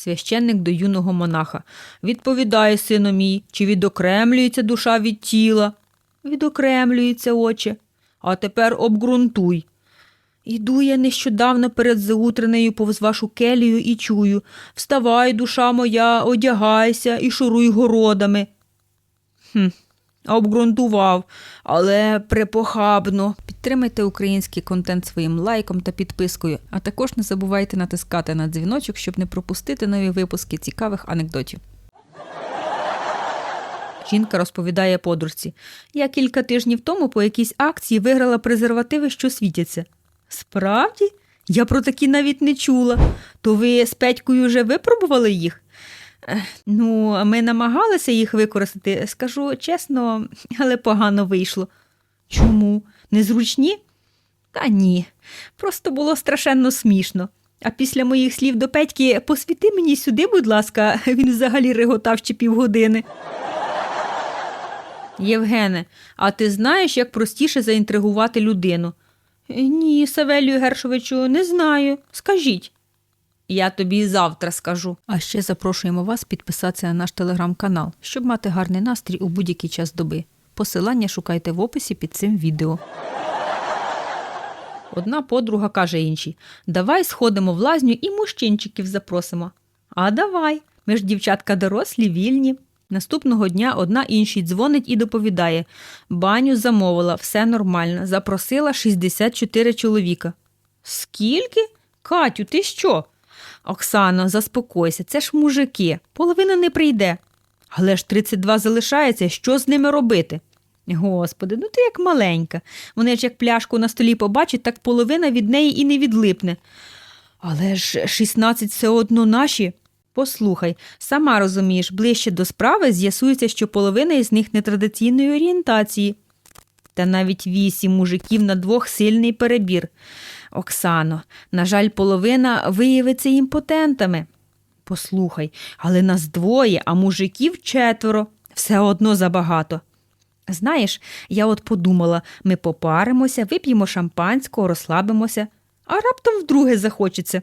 Священник до юного монаха. Відповідає, сину мій, чи відокремлюється душа від тіла? Відокремлюється, отче. А тепер обґрунтуй. Іду я нещодавно перед заутренею повз вашу келію і чую Вставай, душа моя, одягайся і шуруй городами. Хм, обґрунтував, але препохабно. Підтримайте український контент своїм лайком та підпискою, а також не забувайте натискати на дзвіночок, щоб не пропустити нові випуски цікавих анекдотів. Жінка розповідає подружці. Я кілька тижнів тому по якійсь акції виграла презервативи, що світяться. Справді? Я про такі навіть не чула. То ви з Петькою вже випробували їх? Ну, ми намагалися їх використати, скажу чесно, але погано вийшло. Чому? Незручні? Та ні. Просто було страшенно смішно. А після моїх слів до Петьки посвіти мені сюди, будь ласка, він взагалі реготав ще півгодини. Євгене, а ти знаєш, як простіше заінтригувати людину? «Е, Ні, Савелію Гершовичу, не знаю. Скажіть. Я тобі завтра скажу. А ще запрошуємо вас підписатися на наш телеграм-канал, щоб мати гарний настрій у будь-який час доби. Посилання шукайте в описі під цим відео. Одна подруга каже іншій: Давай сходимо в лазню і мужчинчиків запросимо. А давай. Ми ж дівчатка дорослі, вільні. Наступного дня одна іншій дзвонить і доповідає: баню замовила, все нормально. Запросила 64 чоловіка. Скільки? Катю, ти що? Оксано, заспокойся, це ж мужики, половина не прийде. Але ж 32 залишається, що з ними робити? Господи, ну ти як маленька. Вони ж як пляшку на столі побачать, так половина від неї і не відлипне. Але ж 16 все одно наші. Послухай, сама розумієш, ближче до справи з'ясується, що половина із них нетрадиційної орієнтації. Та навіть вісім мужиків на двох сильний перебір. Оксано, на жаль, половина виявиться імпотентами. Послухай, але нас двоє, а мужиків четверо. Все одно забагато. Знаєш, я от подумала, ми попаримося, вип'ємо шампанського, розслабимося, а раптом вдруге захочеться.